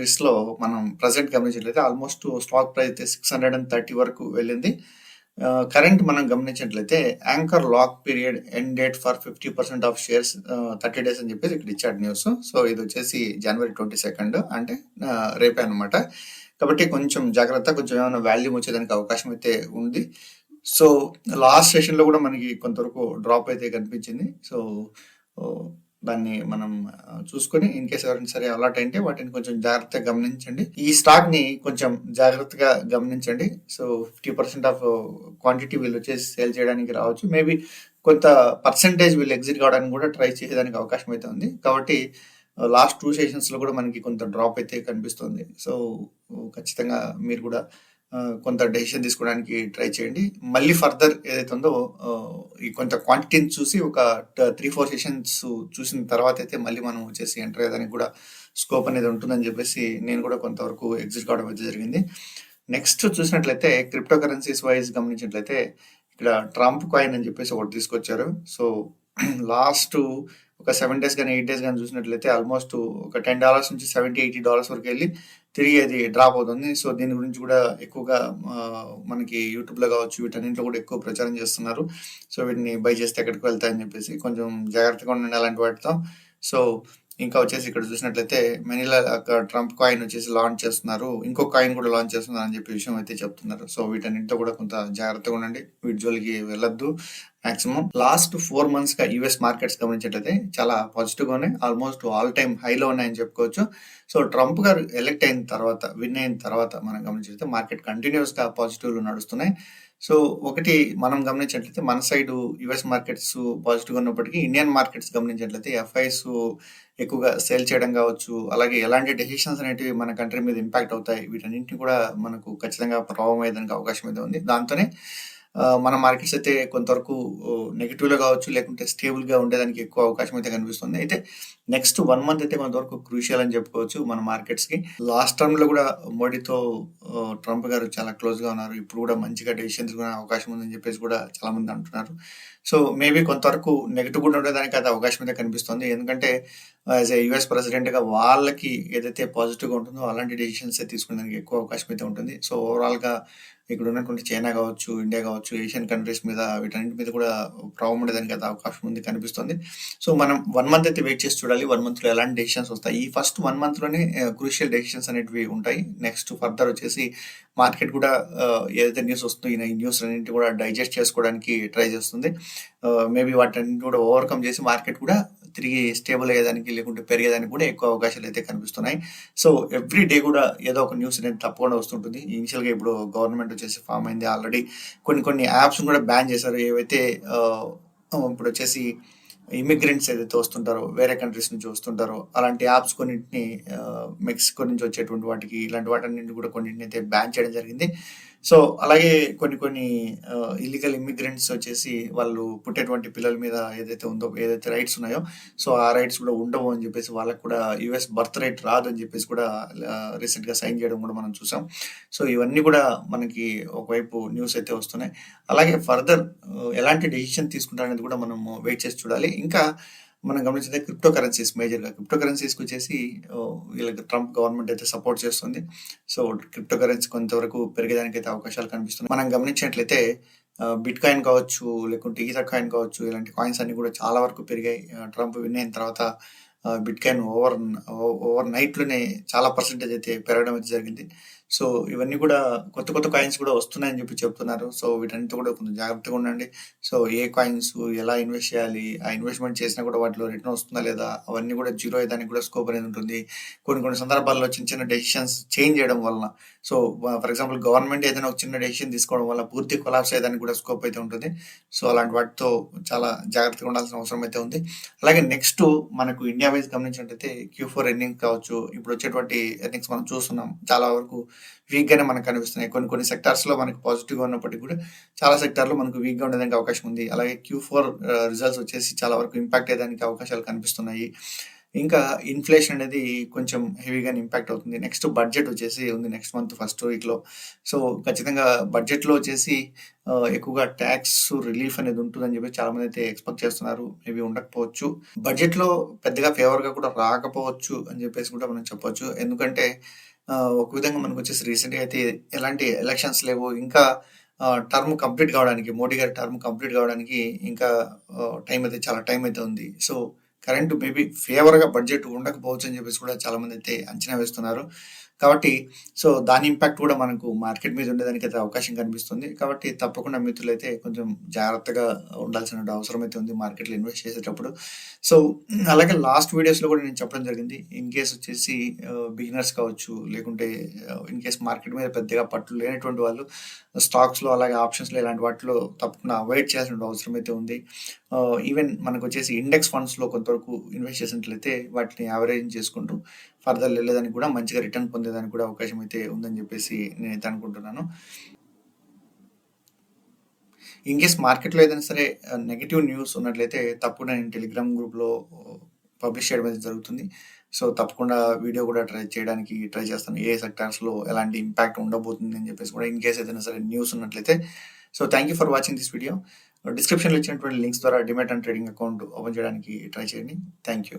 లిస్ట్లో మనం ప్రజెంట్ గమనించినట్లయితే ఆల్మోస్ట్ స్టాక్ ప్రైస్ అయితే సిక్స్ హండ్రెడ్ అండ్ థర్టీ వరకు వెళ్ళింది. కరెంట్ మనం గమనించినట్లయితే anchor lock period end date for fifty percent of shares thirty days అని చెప్పేసి ఇక్కడ ఇచ్చాడు న్యూస్ సో ఇది వచ్చేసి జనవరి ట్వంటీ సెకండ్ అంటే రేపే అనమాట కాబట్టి కొంచెం జాగ్రత్త కొంచెం ఏమైనా వాల్యూమ్ వచ్చేదానికి అవకాశం అయితే ఉంది. సో లాస్ట్ సెషన్లో కూడా మనకి కొంతవరకు డ్రాప్ అయితే కనిపించింది. సో దాన్ని మనం చూసుకొని ఇన్ కేసు ఎవరైనా సరే అలర్ట్ అయితే వాటిని కొంచెం జాగ్రత్తగా గమనించండి. ఈ స్టాక్ని కొంచెం జాగ్రత్తగా గమనించండి. So fifty percent of quantity వీళ్ళు వచ్చేసి సేల్ చేయడానికి రావచ్చు. మేబీ కొంత పర్సంటేజ్ వీళ్ళు ఎగ్జిట్ కావడానికి కూడా ట్రై చేయడానికి అవకాశం అయితే ఉంది. కాబట్టి లాస్ట్ టూ సెషన్స్లో కూడా మనకి కొంత డ్రాప్ అయితే కనిపిస్తుంది. సో uh, ఖచ్చితంగా మీరు కూడా కొంత డెసిషన్ తీసుకోవడానికి ట్రై చేయండి. మళ్ళీ ఫర్దర్ ఏదైతే ఉందో ఈ కొంత క్వాంటిటీని చూసి ఒక త్రీ ఫోర్ సెషన్స్ చూసిన తర్వాత అయితే మళ్ళీ మనం వచ్చేసి ఎంటర్ అయ్యేదానికి కూడా స్కోప్ అనేది ఉంటుందని చెప్పేసి నేను కూడా కొంతవరకు ఎగ్జిట్ కావడం అయితే జరిగింది. నెక్స్ట్ చూసినట్లయితే క్రిప్టో కరెన్సీస్ వైజ్ గమనించినట్లయితే ఇక్కడ ట్రంప్ కాయిన్ అని చెప్పేసి ఒకటి తీసుకొచ్చారు. సో లాస్ట్ ఒక సెవెన్ డేస్ కానీ ఎయిట్ డేస్ కానీ చూసినట్లయితే ఆల్మోస్ట్ ఒక టెన్ డాలర్స్ నుంచి సెవెంటీ ఎయిటీ డాలర్స్ వరకు వెళ్ళి తిరిగి అది డ్రాప్ అవుతుంది. సో దీని గురించి కూడా ఎక్కువగా మనకి యూట్యూబ్లో కావచ్చు వీటన్నింటిలో కూడా ఎక్కువ ప్రచారం చేస్తున్నారు. సో వీటిని బై చేస్తే ఎక్కడికి వెళ్తాయని చెప్పేసి కొంచెం జాగ్రత్తగా ఉండండి అలాంటి వాటితో. సో ఇంకా వచ్చేసి ఇక్కడ చూసినట్లయితే మెనీలా ట్రంప్ కాయిన్ వచ్చేసి లాంచ్ చేస్తున్నారు. ఇంకో కాయిన్ కూడా లాంచ్ చేస్తున్నారు అని చెప్పి విషయం అయితే చెప్తున్నారు. సో వీటన్నింటితో కూడా కొంత జాగ్రత్తగా ఉండండి. వీటి జోలికి వెళ్ళొద్దు. మాక్సిమం లాస్ట్ ఫోర్ మంత్స్గా యూఎస్ మార్కెట్స్ గమనించినట్లయితే చాలా పాజిటివ్ గానే ఉన్నాయి. ఆల్మోస్ట్ ఆల్ టైమ్ హైలో ఉన్నాయని చెప్పుకోవచ్చు. సో ట్రంప్ గారు ఎలెక్ట్ అయిన తర్వాత విన్ అయిన తర్వాత మనం గమనించితే మార్కెట్ కంటిన్యూస్గా పాజిటివ్ నడుస్తున్నాయి. సో ఒకటి మనం గమనించినట్లయితే మన సైడ్ యుఎస్ మార్కెట్స్ పాజిటివ్గా ఉన్నప్పటికీ ఇండియన్ మార్కెట్స్ గమనించినట్లయితే ఎఫ్ఐస్ ఎక్కువగా సేల్ చేయడం కావచ్చు అలాగే ఎలాంటి డెసిషన్స్ అనేటివి మన కంట్రీ మీద ఇంపాక్ట్ అవుతాయి వీటన్నింటినీ కూడా మనకు ఖచ్చితంగా ప్రభావం అయ్యేదానికి అవకాశం అయితే ఉంది. దాంతోనే మన మార్కెట్స్ అయితే కొంతవరకు నెగిటివ్లో కావచ్చు లేకుంటే స్టేబుల్గా ఉండేదానికి ఎక్కువ అవకాశం అయితే కనిపిస్తుంది. అయితే నెక్స్ట్ వన్ మంత్ అయితే కొంతవరకు క్రూషియల్ అని చెప్పుకోవచ్చు మన మార్కెట్స్కి లాస్ట్ టర్మ్లో కూడా మోడీతో ట్రంప్ గారు చాలా క్లోజ్గా ఉన్నారు. ఇప్పుడు కూడా మంచిగా డెసిషన్ తీసుకునే అవకాశం ఉందని చెప్పేసి కూడా చాలా మంది అంటున్నారు. సో మేబీ కొంతవరకు నెగిటివ్ కూడా ఉండేదానికి అది అవకాశం అయితే కనిపిస్తుంది. ఎందుకంటే యాజ్ ఏ యుఎస్ ప్రెసిడెంట్గా వాళ్ళకి ఏదైతే పాజిటివ్గా ఉంటుందో అలాంటి డెసిషన్స్ తీసుకునేదానికి ఎక్కువ అవకాశం అయితే ఉంటుంది. సో ఓవరాల్గా ఇక్కడ ఉన్నటువంటి చైనా కావచ్చు ఇండియా కావచ్చు ఏషియన్ కంట్రీస్ మీద వీటన్నిటి మీద కూడా ప్రభావం ఉండేదానికి అయితే అవకాశం ఉంది కనిపిస్తుంది. సో మనం వన్ మంత్ అయితే వెయిట్ చేసి చూడాలి. వన్ మంత్లో ఎలాంటి డెసిషన్స్ వస్తాయి? ఈ ఫస్ట్ వన్ మంత్లోనే క్రూషియల్ డెసిషన్స్ అనేటివి ఉంటాయి. నెక్స్ట్ ఫర్దర్ వచ్చేసి మార్కెట్ కూడా ఏదైతే న్యూస్ వస్తుందో ఈ న్యూస్ అన్నింటి కూడా డైజెస్ట్ చేసుకోవడానికి ట్రై చేస్తుంది. మేబీ వాటిని కూడా ఓవర్కమ్ చేసి మార్కెట్ కూడా తిరిగి స్టేబుల్ అయ్యేదానికి లేకుంటే పెరిగేదానికి కూడా ఎక్కువ అవకాశాలు అయితే కనిపిస్తున్నాయి. సో ఎవ్రీ డే కూడా ఏదో ఒక న్యూస్ అనేది తప్పకుండా వస్తుంటుంది. ఇనిషియల్గా ఇప్పుడు గవర్నమెంట్ వచ్చేసి ఫామ్ అయింది ఆల్రెడీ కొన్ని కొన్ని యాప్స్ కూడా బ్యాన్ చేశారు. ఏవైతే ఇప్పుడు వచ్చేసి ఇమిగ్రెంట్స్ ఏదైతే వస్తుంటారో వేరే కంట్రీస్ నుంచి వస్తుంటారో అలాంటి యాప్స్ కొన్నింటిని మెక్సికో నుంచి వచ్చేటువంటి వాటికి ఇలాంటి వాటన్నింటి కూడా కొన్నింటిని అయితే బ్యాన్ చేయడం జరిగింది. సో అలాగే కొన్ని కొన్ని ఇల్లీగల్ ఇమిగ్రెంట్స్ వచ్చేసి వాళ్ళు పుట్టేటువంటి పిల్లల మీద ఏదైతే ఉందో ఏదైతే రైట్స్ ఉన్నాయో సో ఆ రైట్స్ కూడా ఉండవు అని చెప్పేసి వాళ్ళకు కూడా యుఎస్ బర్త్ రైట్ రాదు అని చెప్పేసి కూడా రీసెంట్గా సైన్ చేయడం కూడా మనం చూసాం. సో ఇవన్నీ కూడా మనకి ఒకవైపు న్యూస్ అయితే వస్తున్నాయి. అలాగే ఫర్దర్ ఎలాంటి డెసిషన్ తీసుకుంటారనేది కూడా మనం వెయిట్ చేసి చూడాలి. ఇంకా మనం గమనించితే క్రిప్టో కరెన్సీస్ మేజర్గా క్రిప్టో కరెన్సీస్కి వచ్చేసి వీళ్ళకి ట్రంప్ గవర్నమెంట్ అయితే సపోర్ట్ చేస్తుంది. సో క్రిప్టో కరెన్సీ కొంతవరకు పెరిగేదానికి అయితే అవకాశాలు కనిపిస్తున్నాయి. మనం గమనించినట్లయితే బిట్ కాయిన్ కావచ్చు లేకుంటే ఈథర్ కాయిన్ కావచ్చు ఇలాంటి కాయిన్స్ అన్ని కూడా చాలా వరకు పెరిగాయి. ట్రంప్ విన్ అయిన తర్వాత బిట్ కాయిన్ ఓవర్ ఓవర్ నైట్లోనే చాలా పర్సెంటేజ్ అయితే పెరగడం అయితే జరిగింది. సో ఇవన్నీ కూడా కొత్త కొత్త కాయిన్స్ కూడా వస్తున్నాయని చెప్పి చెప్తున్నారు. సో వీటన్నిటి కూడా కొంచెం జాగ్రత్తగా ఉండండి. సో ఏ కాయిన్స్ ఎలా ఇన్వెస్ట్ చేయాలి ఆ ఇన్వెస్ట్మెంట్ చేసినా కూడా వాటిలో రిటర్న్ వస్తుందా లేదా అవన్నీ కూడా జీరో అయ్యేదానికి కూడా స్కోప్ అనేది ఉంటుంది. కొన్ని కొన్ని సందర్భాల్లో చిన్న చిన్న డెసిషన్స్ చేంజ్ చేయడం వలన సో ఫర్ ఎగ్జాంపుల్ గవర్నమెంట్ ఏదైనా ఒక చిన్న డెసిషన్ తీసుకోవడం వల్ల పూర్తి కొలాప్స్ అయ్యేదానికి కూడా స్కోప్ అయితే ఉంటుంది. సో అలాంటి వాటితో చాలా జాగ్రత్తగా ఉండాల్సిన అవసరం అయితే ఉంది. అలాగే నెక్స్ట్ మనకు ఇండియా వైజ్ గమనించినట్టయితే క్యూ ఫోర్ ఎర్నింగ్ కావచ్చు ఇప్పుడు వచ్చేటువంటి ఎర్నింగ్స్ మనం చూస్తున్నాం. చాలా వరకు వీక్గానే మనకు కనిపిస్తున్నాయి. కొన్ని కొన్ని సెక్టార్స్లో మనకు పాజిటివ్గా ఉన్నప్పటికీ కూడా చాలా సెక్టార్లో మనకు వీక్గా ఉండడానికి అవకాశం ఉంది. అలాగే క్యూ ఫోర్ రిజల్ట్స్ వచ్చేసి చాలా వరకు ఇంపాక్ట్ అయ్యేదానికి అవకాశాలు కనిపిస్తున్నాయి. ఇంకా ఇన్‌ఫ్లేషన్ అనేది కొంచెం హెవీగానే ఇంపాక్ట్ అవుతుంది. నెక్స్ట్ బడ్జెట్ వచ్చేసి ఉంది నెక్స్ట్ మంత్ ఫస్ట్ వీక్‌లో. సో, ఖచ్చితంగా బడ్జెట్‌లో వచ్చేసి ఎక్కువగా ట్యాక్స్ రిలీఫ్ అనేది ఉంటుందని చెప్పి చాలా మంది అయితే ఎక్స్‌పెక్ట్ చేస్తున్నారు. మేబీ ఉండకపోవచ్చు. బడ్జెట్‌లో పెద్దగా ఫేవర్‌గా కూడా రాకపోవచ్చు అని చెప్పేసి కూడా మనం చెప్పొచ్చు. ఎందుకంటే ఒక విధంగా మనకొచ్చేసి రీసెంట్‌గా అయితే ఎలాంటి ఎలక్షన్స్ లేవు. ఇంకా టర్మ్ కంప్లీట్ కావడానికి మోడీ గారి టర్మ్ కంప్లీట్ కావడానికి ఇంకా టైం అయితే చాలా టైం అయితే ఉంది. సో, కరెంటు మేబీ ఫేవర్‌గా బడ్జెట్ ఉండకపోవచ్చు అని చెప్పేసి కూడా చాలామంది అయితే అంచనా వేస్తున్నారు. కాబట్టి సో, దాని ఇంపాక్ట్ కూడా మనకు మార్కెట్ మీద ఉండేదానికి అయితే అవకాశం కనిపిస్తుంది. కాబట్టి తప్పకుండా మిత్రులైతే కొంచెం జాగ్రత్తగా ఉండాల్సిన అవసరం అయితే ఉంది మార్కెట్‌లో ఇన్వెస్ట్ చేసేటప్పుడు. సో, అలాగే లాస్ట్ వీడియోస్‌లో కూడా నేను చెప్పడం జరిగింది. ఇన్ కేస్ వచ్చేసి బిగినర్స్ కావచ్చు, లేకుంటే ఇన్ కేస్ మార్కెట్ మీద పెద్దగా పట్టు లేనటువంటి వాళ్ళు స్టాక్స్‌లో అలాగే ఆప్షన్స్‌లో ఇలాంటి వాటిలో తప్పకుండా అవాయిడ్ చేయాల్సిన అవసరం అయితే ఉంది. ఈవెన్ ఈవెన్ మనకొచ్చేసి ఇండెక్స్ ఫండ్స్‌లో కొంతవరకు ఇన్వెస్ట్ చేసినట్లయితే వాటిని యావరేజ్ చేసుకుంటూ ఫర్దర్ వెళ్ళేదానికి కూడా మంచిగా రిటర్న్ పొందేదానికి కూడా అవకాశం అయితే ఉందని చెప్పేసి నేనైతే అనుకుంటున్నాను. ఇన్ కేస్ మార్కెట్‌లో ఏదైనా సరే నెగిటివ్ న్యూస్ ఉన్నట్లయితే తప్పకుండా నేను టెలిగ్రామ్ గ్రూప్‌లో పబ్లిష్ చేయడం అయితే జరుగుతుంది. సో, తప్పకుండా వీడియో కూడా ట్రై చేయడానికి ట్రై చేస్తాను. ఏ సెక్టార్స్‌లో ఎలాంటి ఇంపాక్ట్ ఉండబోతుంది అని చెప్పేసి కూడా ఇన్ కేస్ ఏదైనా సరే న్యూస్ ఉన్నట్లయితే. So, thank you for watching this video. డిస్క్రిప్షన్‌లో ఇచ్చినటువంటి లింక్స్ ద్వారా demat and trading account open చేయడానికి ట్రై చేయండి. Thank you.